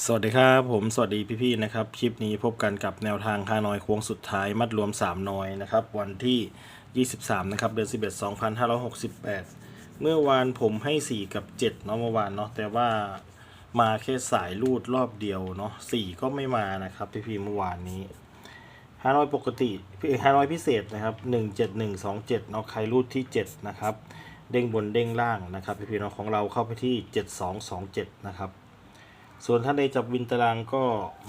สวัสดีครับผมสวัสดีพี่ๆนะครับ คลิปนี้พบกันกับแนวทางฮานอยโค้งสุดท้ายมัดรวม 3นอยนะครับ วันที่ 23 นะครับ เดือน 11 2568 เมื่อวานผมให้ 4 กับ 7 เนาะเมื่อวานเนาะแต่ว่ามาแค่สายรูดรอบเดียวเนาะ4ก็ไม่มานะครับ พี่ๆเมื่อวานนี้ฮานอยปกติฮานอยพิเศษนะครับ 17127 เนาะใครรูดที่ 7 นะครับ เด้งบนเด้งล่างนะครับ พี่ๆเนาะของเราเข้าไปที่ 7227 นะครับ ส่วนท่านใดจับวินตารางก็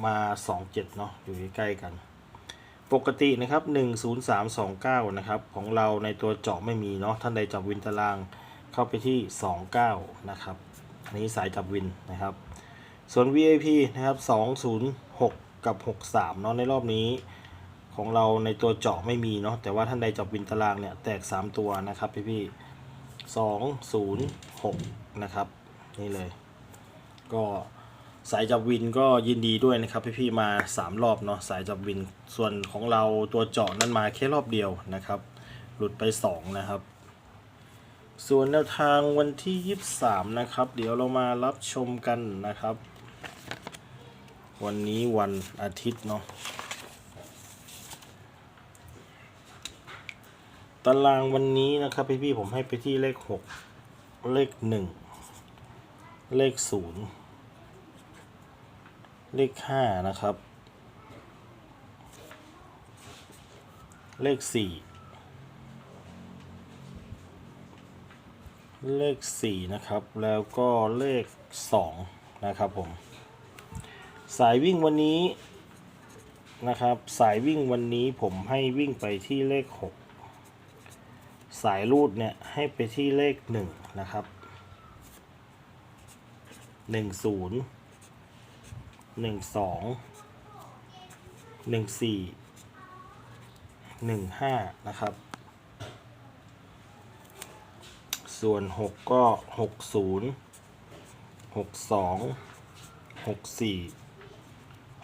มา 27 เนาะอยู่ใกล้กัน ปกตินะครับ 10329 นะครับ ของเราในตัวเจาะไม่มีเนาะท่านใดจับวินตารางเข้าไปที่ 29 นะครับ อันนี้สายจับวินนะครับ ส่วน VIP นะครับ 206 กับ 63 เนาะในรอบนี้ของเราในตัวเจาะไม่มีเนาะแต่ว่าท่านใดจับวินตารางเนี่ยแตก 3 ตัวนะครับพี่ๆ206 นะครับ นี่เลย ก็ สายจับวินก็ยินดีด้วยนะครับพี่ๆมา 3 รอบเนาะสายจับวินส่วนของเราตัวเจาะนั้นมาแค่รอบเดียวนะครับ หลุดไป 2 นะครับ ส่วนแนวทางวันที่ 23 นะครับ เดี๋ยวเรามารับชมกันนะครับ วันนี้วันอาทิตย์เนาะตารางวันนี้นะครับพี่ๆผมให้ไปที่เลข 6 เลข 1 เลข 0 เลขห้านะครับ เลขสี่เลขสี่นะครับ แล้วก็เลขสองนะครับผม สายวิ่งวันนี้นะครับ สายวิ่งวันนี้ผมให้วิ่งไปที่เลขหกสายรูดเนี่ยให้ไปที่เลขหนึ่งนะครับหนึ่งศูนย์ หนึ่งสองหนึ่งสี่หนึ่งห้านะครับ ส่วนหกก็หกศูนย์หกสองหกสี่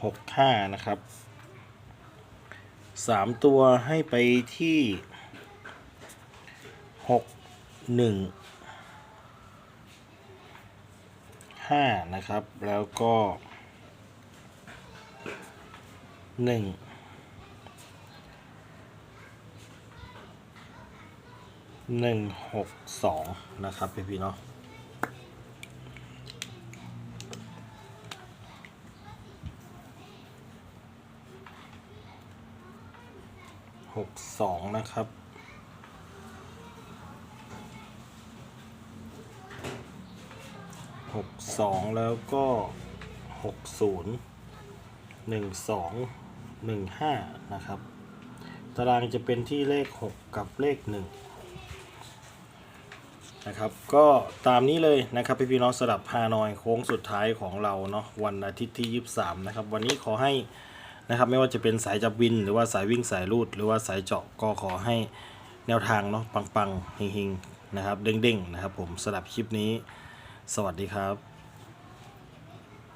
หกห้านะครับสามตัวให้ไปที่หกหนึ่งห้านะครับ แล้วก็ หนึ่งหนึ่งหกสองนะครับพี่พี่เนาะหกสองนะครับหกสองแล้วก็หกศูนย์หนึ่งสอง หนึ่งห้านะครับ ตารางจะเป็นที่เลขหกกับเลขหนึ่งนะครับ ก็ตามนี้เลยนะครับพี่พี่น้องสลับฮานอยโค้งสุดท้ายของเราเนาะวันอาทิตย์ที่ 23 นะครับ วันนี้ขอให้นะครับไม่ว่าจะเป็นสายจับวิน หรือว่าสายวิ่งสายรูด หรือว่าสายเจาะก็ขอให้แนวทางเนาะปังๆเฮงๆนะครับเด้งๆนะครับผมสลับคลิปนี้ สวัสดีครับ